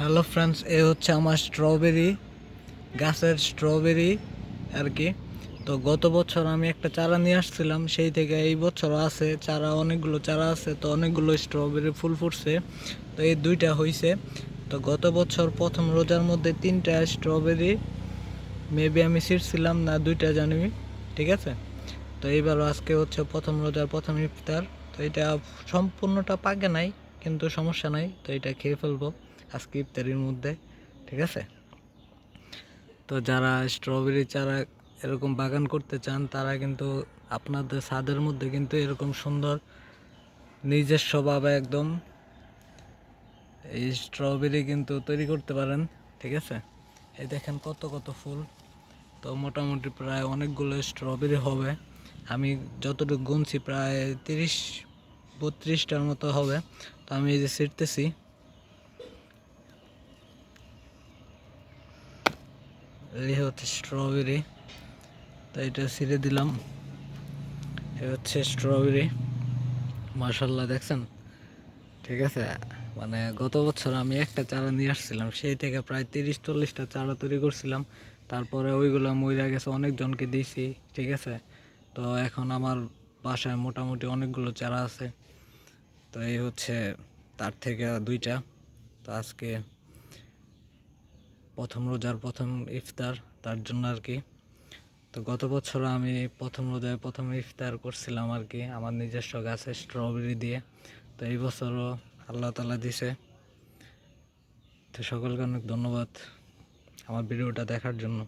Hello friends এ হচ্ছে আমার strawberry গাছের স্ট্রবেরি আর কি। তো গত বছর আমি একটা চারা নিয়ে আসছিলাম। সেই থেকে এই বছর আছে। চারা, অনেকগুলো চারা আছে। তো অনেকগুলো স্ট্রবেরি ফুল ফুটছে। তো এই দুইটা হয়েছে তো গত বছর প্রথম রোজার মধ্যে তিনটা স্ট্রবেরি মেবি আমি ছিঁড়ছিলাম না, দুইটা জানি। ঠিক আছে? তো এইবার আজকে হচ্ছে প্রথম রোজার প্রথম ইফতার। তো এটা সম্পূর্ণটা পাকে নাই, কিন্তু সমস্যা নাই। তো এটা খেয়ে ফেলব। আজকে ইফতারির মধ্যে, ঠিক আছে? তো যারা স্ট্রবেরি চারা এরকম বাগান করতে চান, তারা কিন্তু আপনাদের ছাদের মধ্যে কিন্তু এরকম সুন্দর নিজস্বভাবে একদম এই স্ট্রবেরি কিন্তু তৈরি করতে পারেন, ঠিক আছে? এই দেখেন কত কত ফুল। তো মোটামুটি প্রায় অনেকগুলো স্ট্রবেরি হবে। আমি যতটুকু গুনছি প্রায় তিরিশ, বত্রিশটার মতো হবে। তো আমি এই যে ছিটতেছি এই হচ্ছে স্ট্রবেরি তো এটা ছিঁড়ে দিলাম। এই হচ্ছে স্ট্রবেরি মার্শাল্লাহ দেখছেন? ঠিক আছে? মানে গত বছর আমি একটা চারা নিয়ে আসছিলাম, সেই থেকে প্রায় তিরিশ, চল্লিশটা চারা তৈরি করছিলাম। তারপরে ওইগুলো মইরা গেছে, অনেকজনকে দিয়েছি, ঠিক আছে? তো এখন আমার বাসায় মোটামুটি অনেকগুলো চারা আছে। তো এই হচ্ছে তার থেকে দুইটা। তো আজকে প্রথম রোজার প্রথম ইফতার, তার জন্য আর কি। তো গত বছর আমি প্রথম রোজায় প্রথম ইফতার করছিলাম আর কি, আমার নিজস্ব গাছে স্ট্রবেরি দিয়ে। তো এই বছরও আল্লাহ তালা দিছে। তো সকলকে অনেক ধন্যবাদ আমার ভিডিওটা দেখার জন্য।